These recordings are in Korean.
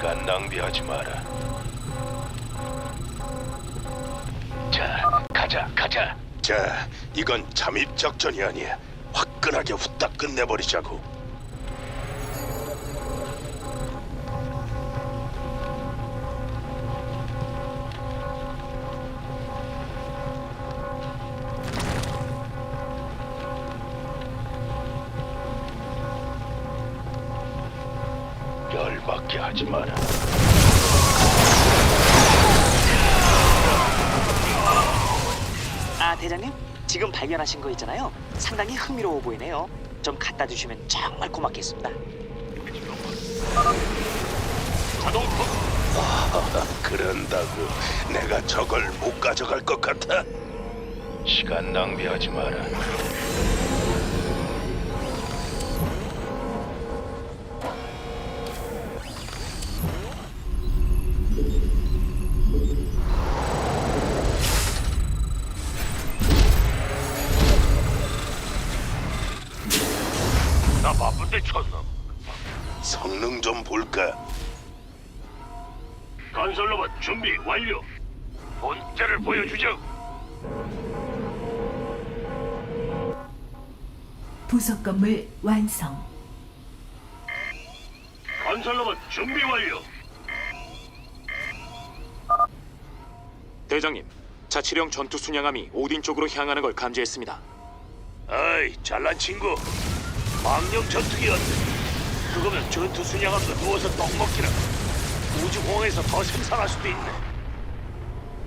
시간 낭비하지 마라. 자, 가자, 가자. 자, 이건 잠입 작전이 아니야. 화끈하게 후딱 끝내버리자고. 하지 마라. 아 대장님 지금 발견하신 거 있잖아요 상당히 흥미로워 보이네요 좀 갖다 주시면 정말 고맙겠습니다 자동 그런다고 내가 저걸 못 가져갈 것 같아? 시간 낭비하지 마라. 나 바쁜데 쳤나? 성능 좀 볼까? 건설로봇 준비 완료. 본때를 보여주죠. 부속 건물 완성. 건설로봇 준비 완료. 대장님, 자치령 전투 순양함이 오딘 쪽으로 향하는 걸 감지했습니다. 아이 잘난 친구. 망령 전투기였네. 그거면 전투 순양함도 누워서 떡 먹기라. 우주공항에서 더 생산할 수도 있네.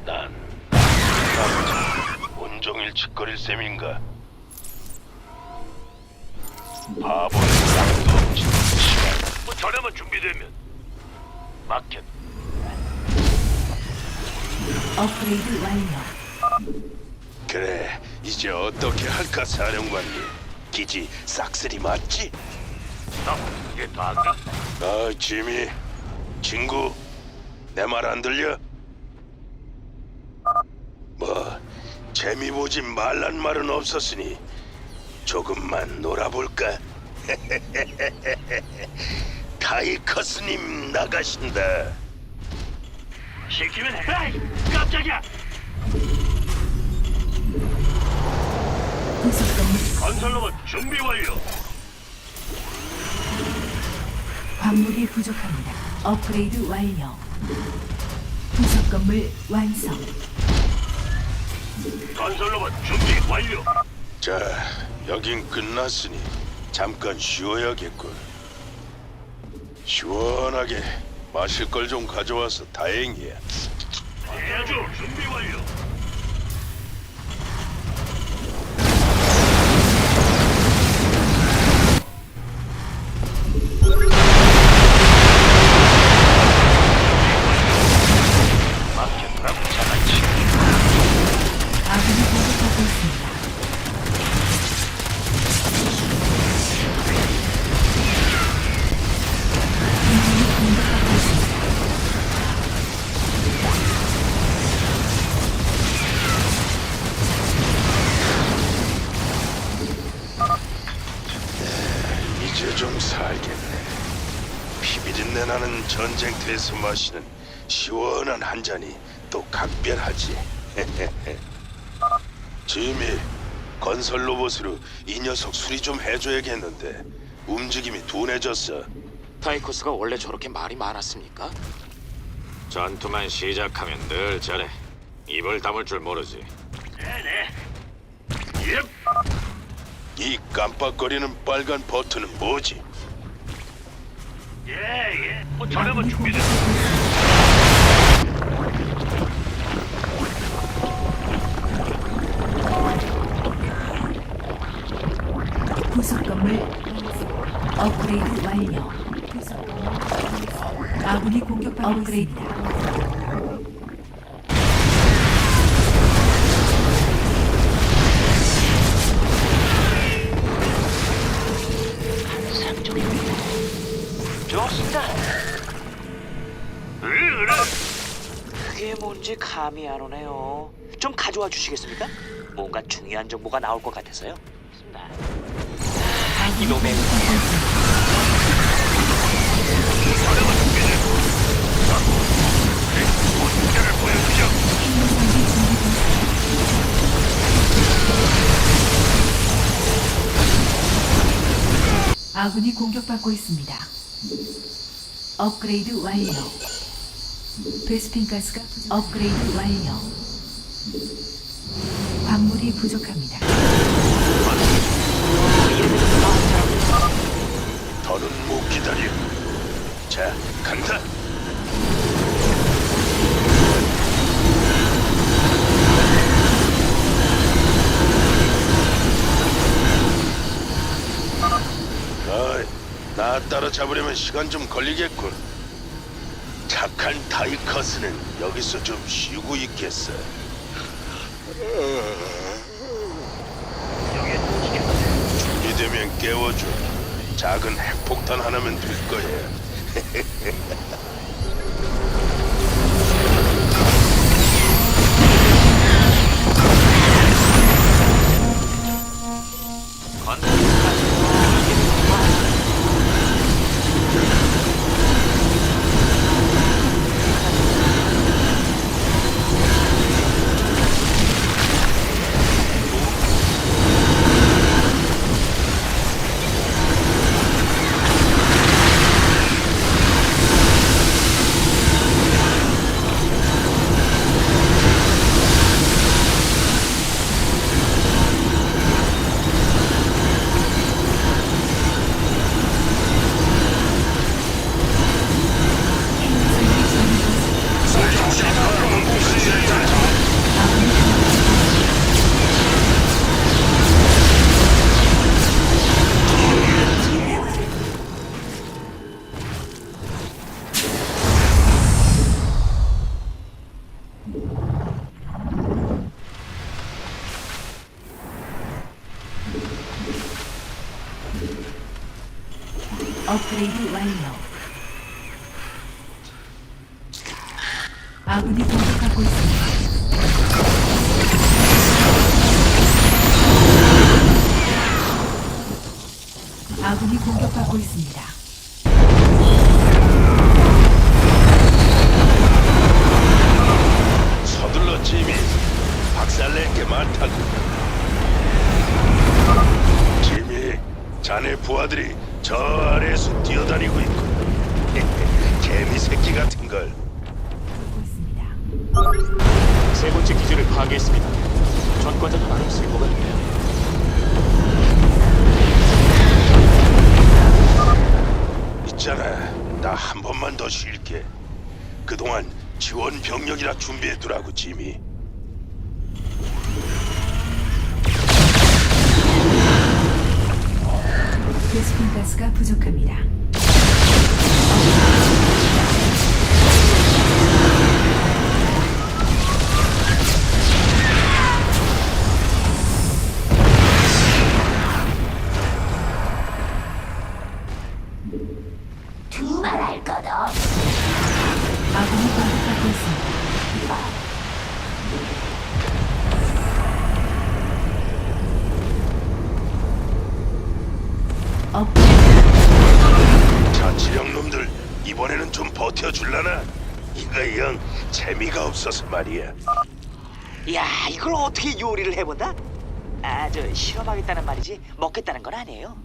난 온종일 짓거릴 셈인가? 바보는 쌍도 없지. 뭐 저렴은 준비되면 맡겨. 업그레이드 완료. 그래, 이제 어떻게 할까 사령관님? 기지 싹쓸이 맞지? 나 이게 다인가? 아, 지미, 친구, 내 말 안 들려? 뭐 재미 보지 말란 말은 없었으니 조금만 놀아볼까? 타이커스님 나가신다. 시키면 해. 에이, 깜짝이야. 부속 건설로봇 준비 완료. 광물이 부족합니다. 업그레이드 완료. 부속 건물 완성. 건설로봇 준비 완료. 자, 여긴 끝났으니 잠깐 쉬어야겠군. 시원하게 마실 걸 좀 가져와서 다행이야. 해야죠. 준비 완료. 피비린내 나는 전쟁터에서 마시는 시원한 한 잔이 또 각별하지. 지미, 건설 로봇으로 이 녀석 수리 좀 해줘야겠는데 움직임이 둔해졌어. 타이코스가 원래 저렇게 말이 많았습니까? 전투만 시작하면 늘 저래. 입을 다물 줄 모르지. 네네. 예. 이 깜빡거리는 빨간 버튼은 뭐지? 예, 예. 뭐 저렴은 준비됐. 부속 건물 업그레이드 완료. 아군이 공격받고 있습니다. 뭔지 감이 안 오네요 좀 가져와 주시겠습니까? 뭔가 중요한 정보가 나올 것 같아서요 아, 이놈의 중. 아군이 공격받고 있습니다. 업그레이드 완료. 베스핀 가스가 업그레이드 완료. 광물이 부족합니다. 더는 못 기다려. 자, 간다. 나 따라잡으려면 시간 좀 걸리겠군. 착한 타이커스는 여기서 좀 쉬고 있겠어. 준비되면 깨워줘. 작은 핵폭탄 하나면 될 거야. 업그레이드 완료. 아군이 공격받고 있습니다. 아군이 공격받고 있습니다. 서둘러 지미. 박살낼 게 많다고. 지미, 자네 부하들이 저 뛰어다니고 있고. 개미 새끼 같은 걸. 있습니다. 세 번째 기지를 파괴했습니다. 많이 있을 것 같네요. 있잖아. 나 한 번만 더 쉴게. 그동안 지원 병력이라 준비해두라고, 지미. 베스핀 가스가 부족합니다. 자치령 놈들 이번에는 좀 버텨줄라나? 이거 영 재미가 없어서 말이야. 야, 이걸 어떻게 요리를 해본다? 아, 저 실험하겠다는 말이지 먹겠다는 건 아니에요.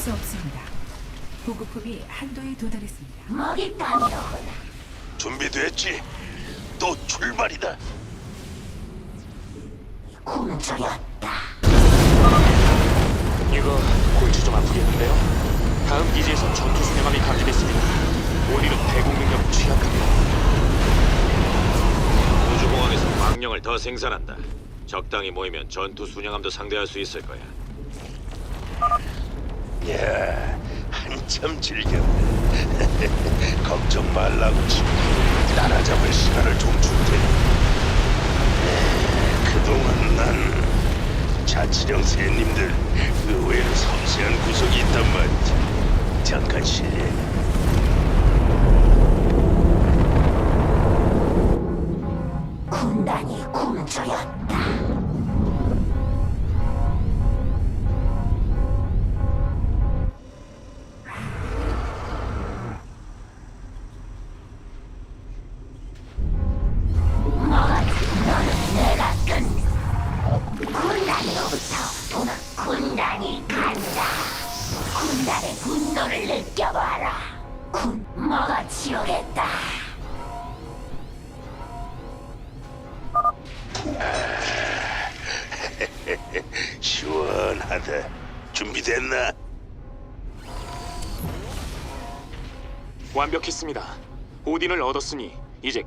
수 없습니다. 보급품이 한도에 도달했습니다. 먹잇감이로구나. 준비됐지? 또 출발이다. 굶주렸다. 이거 골치 좀 아프겠는데요? 다음 기지에선 전투 수행함이 감지됐습니다. 오늘은 대공 능력 취약합니다. 우주공항에서 망령을 더 생산한다. 적당히 모이면 전투 순양함도 상대할 수 있을 거야. 야, 한참 즐겼네. 걱정 말라고 친구. 따라잡을 시간을 좀 줄 테니. 그동안 난 자치령 새님들 의외로 섬세한 구석이 있단 말이지. 잠깐 실례. 준비됐나? 완벽했습니다. 오딘을 얻었으니 이제